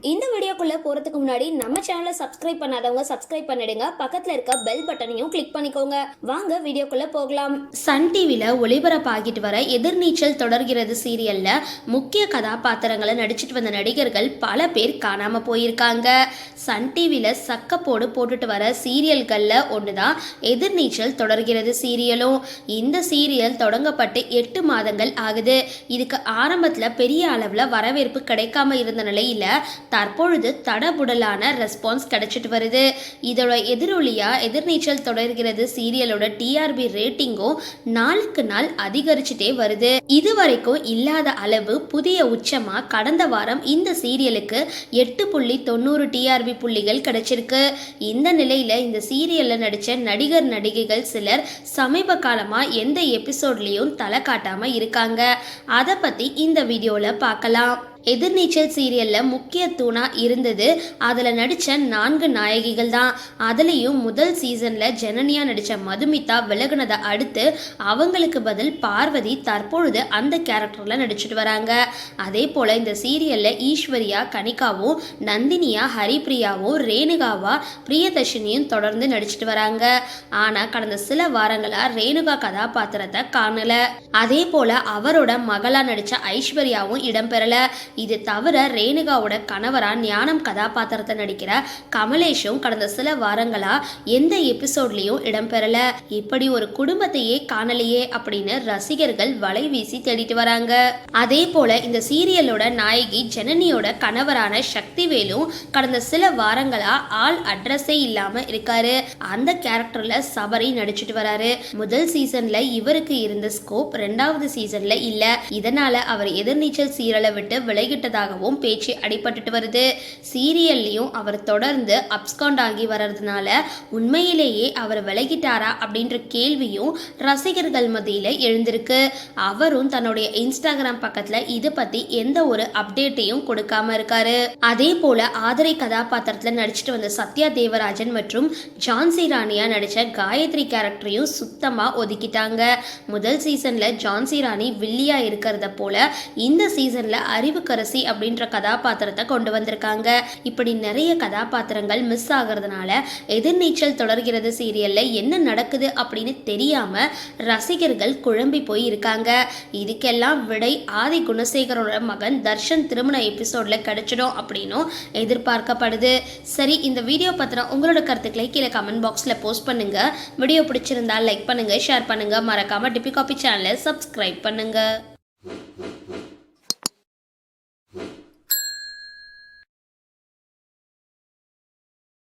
இந்த வீடியோக்குள்ளே போறதுக்கு முன்னாடி நம்ம சேனலை சப்ஸ்கிரைப் பண்ணாதவங்க சப்ஸ்கிரைப் பண்ணிடுங்க. பக்கத்தில் இருக்க பெல் பட்டனையும் கிளிக் பண்ணிக்கோங்க. வாங்க வீடியோக்குள்ளே போகலாம். சன் டிவியில் ஒளிபரப்பாகிட்டு வர எதிர்நீச்சல் தொடர்கிறது சீரியலில் முக்கிய கதாபாத்திரங்களை நடிச்சிட்டு வந்த நடிகர்கள் பல பேர் காணாமல் போயிருக்காங்க. சன் டிவியில் சக்கப்போடு போட்டுட்டு வர சீரியல்களில் ஒன்று தான் எதிர்நீச்சல் தொடர்கிறது சீரியலும். இந்த சீரியல் தொடங்கப்பட்டு எட்டு மாதங்கள் ஆகுது. இதுக்கு ஆரம்பத்தில் பெரிய அளவில் வரவேற்பு கிடைக்காம இருந்த நிலையில் தற்பொழுது தடபுடலான ரெஸ்பான்ஸ் கிடைச்சிட்டு வருது. இதோட எதிரொலியா எதிர்நீச்சல் தொடர்கிறது சீரியலோட டிஆர்பி ரேட்டிங்கும் நாளுக்கு நாள் அதிகரிச்சுட்டே வருது. இதுவரைக்கும் இல்லாத அளவு புதிய உச்சமா கடந்த வாரம் இந்த சீரியலுக்கு எட்டு புள்ளி தொண்ணூறு டிஆர்பி புள்ளிகள் கிடைச்சிருக்கு. இந்த நிலையில இந்த சீரியல்ல நடிச்ச நடிகர் நடிகைகள் சிலர் சமீப காலமாக எந்த எபிசோட்லயும் தலை காட்டாம இருக்காங்க. அதை பத்தி இந்த வீடியோவில் பார்க்கலாம். எதிர்நீச்சல் சீரியல்ல முக்கிய தூணா இருந்தது. அதுல நடிச்ச நான்கு நாயகிகள் தான். அதுலயும் முதல் சீசன்ல ஜனனியா நடிச்ச மதுமிதா விலகுனதை அடுத்து அவங்களுக்கு பதில் பார்வதி தற்பொழுது அந்த கேரக்டர்ல நடிச்சிட்டு வராங்க. அதே போல இந்த சீரியல்ல ஈஸ்வரியா கனிகாவும் நந்தினியா ஹரிப்ரியாவும் ரேணுகாவா பிரியதர்ஷினியும் தொடர்ந்து நடிச்சிட்டு வராங்க. ஆனா கடந்த சில வாரங்களா ரேணுகா கதாபாத்திரத்தை காணல. அதே போல அவரோட மகளா நடிச்ச ஐஸ்வர்யாவும் இடம்பெறல. இது தவிர ரேணுகாவோட கணவரா ஞானம் கதாபாத்திரத்தை நடிக்கிற கமலேஷும் கடந்த சில வாரங்களா எந்த எபிசோட்லயும் இடம்பெறல. இப்படி ஒரு குடும்பத்தையே காணலையே அப்படின்னு ரசிகர்கள் வலை வீசி தேடிட்டு வராங்க. அதே போல இந்த சீரியலோட நாயகி ஜனனியோட கணவரான சக்திவேலும் கடந்த சில வாரங்களா ஆள் அட்ரஸே இல்லாம இருக்காரு. அந்த கேரக்டர்ல சபரி நடிச்சிட்டு வராரு. முதல் சீசன்ல இவருக்கு இருந்த ஸ்கோப் ரெண்டாவது சீசன்ல இல்ல. இதனால அவர் எதிர்நீச்சல் சீரியலை விட்டு விலகிட்டதாகவும் பேச்சு அடிபட்டுட்டு வருது. சீரியல்லையும் அவர் தொடர்ந்து அப்ஸ்காண்ட் ஆகி வர்றதுனால உண்மையிலேயே அவர் விலகிட்டாரா அப்படின்ற கேள்வியும் ரசிகர்கள் மத்தியில் எழுந்திருக்கு. அவரும் தன்னுடைய இன்ஸ்டாகிராம் பக்கத்துல இது பத்தி எந்த ஒரு அப்டேட்டையும் கொடுக்காம இருக்காரு. அதே போல ஆதரை கதாபாத்திரத்துல நடிச்சிட்டு வந்த சத்யா தேவராஜன் மற்றும் ஜான்சி ராணியா நடிச்ச காயத்ரி கேரக்டரையும் சுத்தமா ஒதுக்கிட்டாங்க. முதல் சீசன்ல ஜான்சி ராணி வில்லியா இருக்கிறத போல இந்த சீசன்ல இளவரசி அப்படின்ற கதாபாத்திரத்தை கொண்டு வந்திருக்காங்க. இப்படி நிறைய கதாபாத்திரங்கள் மிஸ் ஆகிறதுனால எதிர்நீச்சல் தொடர்கிறது சீரியல்ல என்ன நடக்குது அப்படின்னு தெரியாம ரசிகர்கள் குழம்பி போய் இருக்காங்க. இதுக்கெல்லாம் விடை ஆதி குணசேகரோட மகன் தர்ஷன் திருமண எபிசோட்ல கிடைச்சிடும் அப்படின்னும் எதிர்பார்க்கப்படுது. சரி இந்த வீடியோ பத்திரம் உங்களோட கருத்துக்களை கீழே கமெண்ட் பாக்ஸ்ல போஸ்ட் பண்ணுங்க. வீடியோ பிடிச்சிருந்தா லைக் பண்ணுங்க ஷேர் பண்ணுங்க. மறக்காம டிபி காபி சேனலை சப்ஸ்கிரைப் பண்ணுங்க.